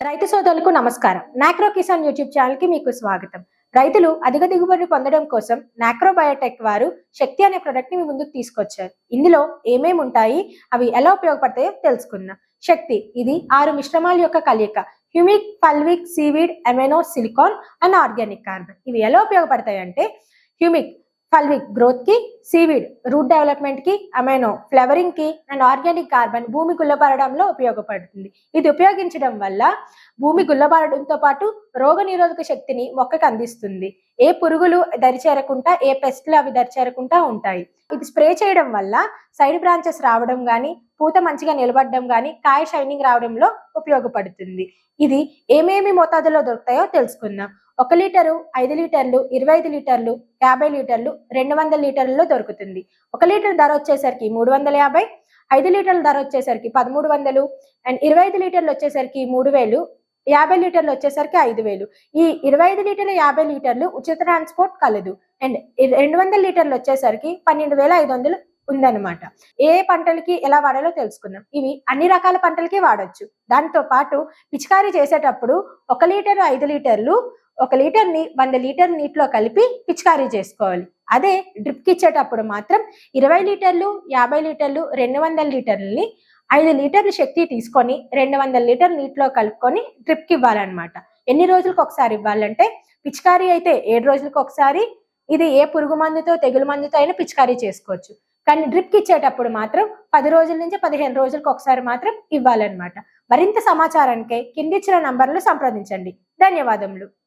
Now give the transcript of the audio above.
రైతు సోదరులకు నమస్కారం. నాక్రో కిసాన్ యూట్యూబ్ ఛానల్కి మీకు స్వాగతం. రైతులు అధిక దిగుబడి పొందడం కోసం నాక్రో బయోటెక్ వారు శక్తి అనే ప్రొడక్ట్ని మీ ముందుకు తీసుకొచ్చారు. ఇందులో ఏమేమి ఉంటాయి? అవి ఎలా ఉపయోగపడతాయో తెలుసుకుందాం. శక్తి ఇది ఆరు మిశ్రమాల యొక్క కలయిక. Humic fulvic seaweed amino silicon and organic carbon. ఇవి ఎలా ఉపయోగపడతాయి అంటే హ్యూమిక్ ఫల్విక్ గ్రోత్కి సీవీడ్ రూట్ డెవలప్మెంట్కి అమైనో ఫ్లవరింగ్కి అండ్ ఆర్గానిక్ కార్బన్ భూమి గుల్లబారడంలో ఉపయోగపడుతుంది. ఇది ఉపయోగించడం వల్ల భూమి గుల్లబారడంతో పాటు రోగ నిరోధక శక్తిని మొక్కకు అందిస్తుంది. ఏ పురుగులు దరిచేరకుండా ఏ పెస్ట్లు అవి దరిచేరకుండా ఉంటాయి. ఇది స్ప్రే చేయడం వల్ల సైడ్ బ్రాంచెస్ రావడం కానీ పూత మంచిగా నిలబడడం కానీ కాయ షైనింగ్ రావడంలో ఉపయోగపడుతుంది. ఇది ఏమేమి మోతాదులో దొరుకుతాయో తెలుసుకుందాం. ఒక లీటరు ఐదు లీటర్లు ఇరవై ఐదు లీటర్లు యాభై లీటర్లు రెండు వందల లీటర్లలో దొరుకుతుంది. ఒక లీటర్ ధర వచ్చేసరికి మూడు వందల యాభై ఐదు లీటర్ల ధర వచ్చేసరికి పదమూడు వందలు అండ్ ఇరవై ఐదు లీటర్లు వచ్చేసరికి మూడు వేలు యాభై లీటర్లు వచ్చేసరికి ఐదు వేలు. ఈ ఇరవై ఐదు లీటర్లు యాభై లీటర్లు ఉచిత ట్రాన్స్పోర్ట్ కలదు. అండ్ రెండు వందల లీటర్లు వచ్చేసరికి పన్నెండు వేల ఐదు వందలు ఉందన్నమాట. ఏ పంటలకి ఎలా వాడాలో తెలుసుకుందాం. ఇవి అన్ని రకాల పంటలకి వాడచ్చు. దాంతో పాటు పిచికారీ చేసేటప్పుడు ఒక లీటర్ ఐదు లీటర్లు ఒక లీటర్ని వంద లీటర్ నీటిలో కలిపి పిచికారీ చేసుకోవాలి. అదే డ్రిప్కి ఇచ్చేటప్పుడు మాత్రం ఇరవై లీటర్లు యాభై లీటర్లు రెండు వందల లీటర్లని ఐదు లీటర్ల శక్తి తీసుకొని రెండు వందల లీటర్ నీటిలో కలుపుకొని డ్రిప్కి ఇవ్వాలన్నమాట. ఎన్ని రోజులకు ఒకసారి ఇవ్వాలంటే పిచికారీ అయితే ఏడు రోజులకు ఒకసారి ఇది ఏ పురుగు మందుతో తెగులు మందుతో అయినా పిచికారీ చేసుకోవచ్చు. కానీ డ్రిప్కి ఇచ్చేటప్పుడు మాత్రం పది రోజుల నుంచి పదిహేను రోజులకు ఒకసారి మాత్రం ఇవ్వాలన్నమాట. మరింత సమాచారానికి కిందిచ్చిన నంబర్లు సంప్రదించండి. ధన్యవాదములు.